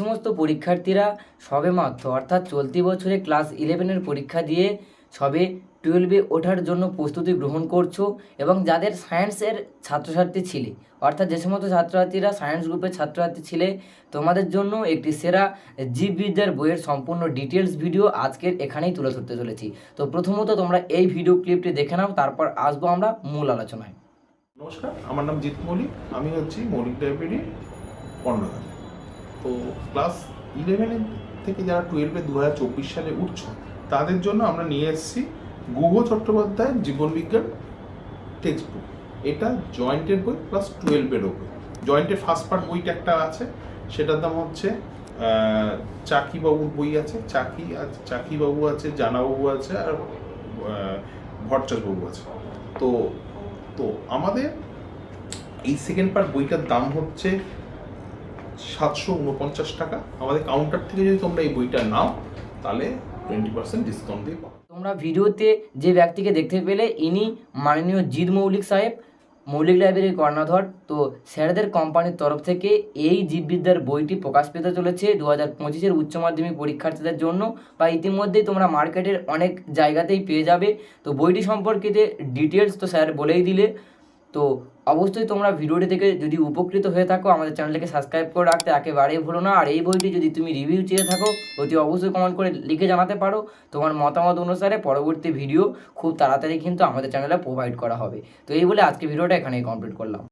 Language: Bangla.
সমস্ত পরীক্ষার্থীরা সবেমাত্র অর্থাৎ চলতি বছরে ক্লাস ইলেভেনের পরীক্ষা দিয়ে সবে টুয়েলভে ওঠার জন্য প্রস্তুতি গ্রহণ করছ এবং যাদের সায়েন্সের ছাত্রছাত্রী ছিলে, অর্থাৎ যে সমস্ত ছাত্রছাত্রীরা সায়েন্স গ্রুপের ছাত্রছাত্রী ছিলে, তোমাদের জন্য একটি সেরা জীববিদ্যার বইয়ের সম্পূর্ণ ডিটেলস ভিডিও আজকের এখানেই তুলে ধরতে চলেছি। তো প্রথমত তোমরা এই ভিডিও ক্লিপটি দেখে নাও, তারপর আসব আমরা মূল আলোচনায়। নমস্কার, আমার নাম জিৎ মৌলিক, আমি হচ্ছি মৌলিক লাইব্রেরি কর্ণধার তো ক্লাস ইলেভেনের থেকে যারা টুয়েলভে দু হাজার চব্বিশ সালে উঠছ, তাদের জন্য আমরা নিয়ে এসেছি গুহ চট্টোপাধ্যায়ের জীবনবিজ্ঞান টেক্সট বুক এটা জয়েন্টের বই প্লাস টুয়েলভেরও বই জয়েন্টের ফার্স্ট পার্ট বইটা একটা আছে, সেটার দাম হচ্ছে চাকিবাবুর বই আছে, চাকি আছে, চাকিবাবু আছে, জানাবাবু আছে আর ভট্টাচার্যবাবু আছে। তো তো আমাদের এই সেকেন্ড পার্ট বইটার দাম হচ্ছে সাতশো উনপঞ্চাশ টাকা। আমাদের কাউন্টার থেকে যদি তোমরা এই বইটা নাও, তাহলে টোয়েন্টি পার্সেন্ট ডিসকাউন্ট দিয়ে পাও তোমরা ভিডিওতে যে ব্যক্তিকে দেখতে পেলে, ইনি মাননীয় জিৎ মৌলিক সাহেব, মৌলিক লাইব্রেরির কর্ণাধর। তো স্যারদের কোম্পানির তরফ থেকে এই জীববিদ্যার বইটি প্রকাশ পেতে চলেছে দু হাজার পঁচিশের উচ্চ মাধ্যমিক পরীক্ষার্থীদের জন্য, বা ইতিমধ্যেই তোমরা মার্কেটের অনেক জায়গাতেই পেয়ে যাবে। তো বইটি সম্পর্কে ডিটেলস তো স্যার বলেই দিলে। তো অবশ্যই তোমরা ভিডিওটি থেকে যদি উপকৃত হয়ে থাকো, আমাদের চ্যানেলটিকে সাবস্ক্রাইব করে রাখতে একেবারেই ভুলো না। আর এই বইটি যদি তুমি রিভিউ চেয়ে থাকো, অতি অবশ্যই কমেন্ট করে লিখে জানাতে পারো। তোমার মতামত অনুসারে পরবর্তী ভিডিও খুব তাড়াতাড়ি কিন্তু আমাদের চ্যানেলে প্রোভাইড করা হবে। তো এই বলে আজকে ভিডিওটা এখানেই কমপ্লিট করলাম।